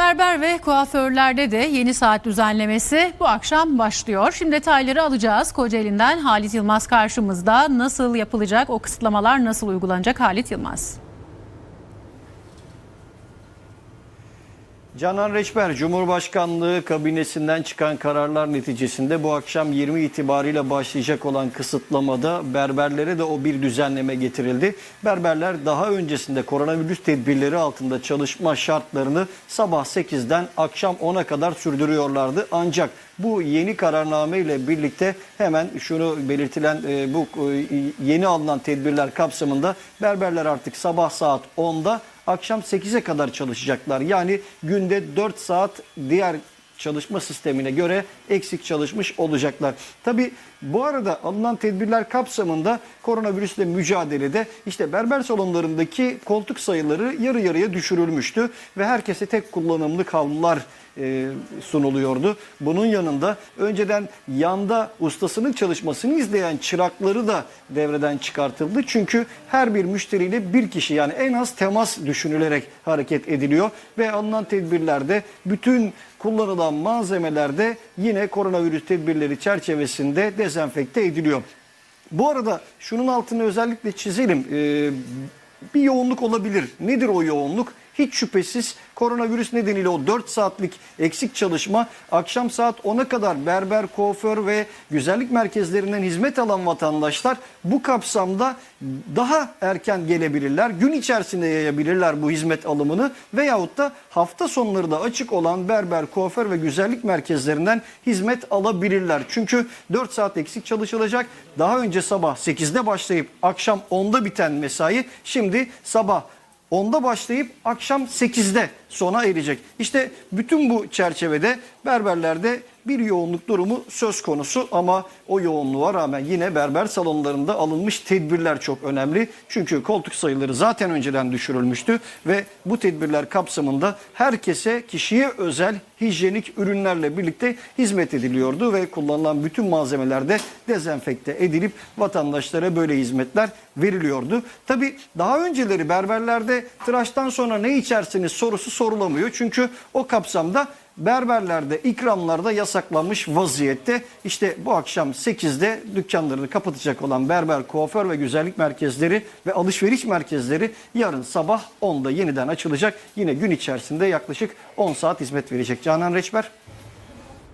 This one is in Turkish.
Berber ve kuaförlerde de yeni saat düzenlemesi bu akşam başlıyor. Şimdi detayları alacağız. Kocaeli'nden Halit Yılmaz karşımızda. Nasıl yapılacak, o kısıtlamalar nasıl uygulanacak Halit Yılmaz? Canan Reçber, Cumhurbaşkanlığı kabinesinden çıkan kararlar neticesinde bu akşam 20 itibariyle başlayacak olan kısıtlamada berberlere de o bir düzenleme getirildi. Berberler daha öncesinde koronavirüs tedbirleri altında çalışma şartlarını sabah 8'den akşam 10'a kadar sürdürüyorlardı. Ancak bu yeni kararname ile birlikte hemen şunu belirtilen e, bu e, yeni alınan tedbirler kapsamında berberler artık sabah saat 10'da akşam 8'e kadar çalışacaklar. Yani günde 4 saat diğer çalışma sistemine göre eksik çalışmış olacaklar. Tabi bu arada alınan tedbirler kapsamında koronavirüsle mücadelede işte berber salonlarındaki koltuk sayıları yarı yarıya düşürülmüştü ve herkese tek kullanımlı havlular e, sunuluyordu. Bunun yanında önceden yanda ustasının çalışmasını izleyen çırakları da devreden çıkartıldı. Çünkü her bir müşteriyle bir kişi yani en az temas düşünülerek hareket ediliyor ve alınan tedbirlerde bütün kullanılan malzemelerde yine koronavirüs tedbirleri çerçevesinde dezenfekte ediliyor. Bu arada şunun altını özellikle çizelim. Ee, bir yoğunluk olabilir. Nedir o yoğunluk? Hiç şüphesiz koronavirüs nedeniyle o 4 saatlik eksik çalışma akşam saat 10'a kadar berber, kuaför ve güzellik merkezlerinden hizmet alan vatandaşlar bu kapsamda daha erken gelebilirler. Gün içerisinde yayabilirler bu hizmet alımını veyahut da hafta sonları da açık olan berber, kuaför ve güzellik merkezlerinden hizmet alabilirler. Çünkü 4 saat eksik çalışılacak. Daha önce sabah 8'de başlayıp akşam 10'da biten mesai şimdi sabah 10'da başlayıp akşam 8'de sona erecek. İşte bütün bu çerçevede berberlerde bir yoğunluk durumu söz konusu ama o yoğunluğa rağmen yine berber salonlarında alınmış tedbirler çok önemli. Çünkü koltuk sayıları zaten önceden düşürülmüştü ve bu tedbirler kapsamında herkese kişiye özel hijyenik ürünlerle birlikte hizmet ediliyordu ve kullanılan bütün malzemelerde dezenfekte edilip vatandaşlara böyle hizmetler veriliyordu. Tabi daha önceleri berberlerde tıraştan sonra ne içersiniz sorusu sorulamıyor. Çünkü o kapsamda berberlerde ikramlarda yasaklanmış vaziyette. İşte bu akşam 8'de dükkanlarını kapatacak olan berber, kuaför ve güzellik merkezleri ve alışveriş merkezleri yarın sabah 10'da yeniden açılacak. Yine gün içerisinde yaklaşık 10 saat hizmet verecek. Canan Reçber.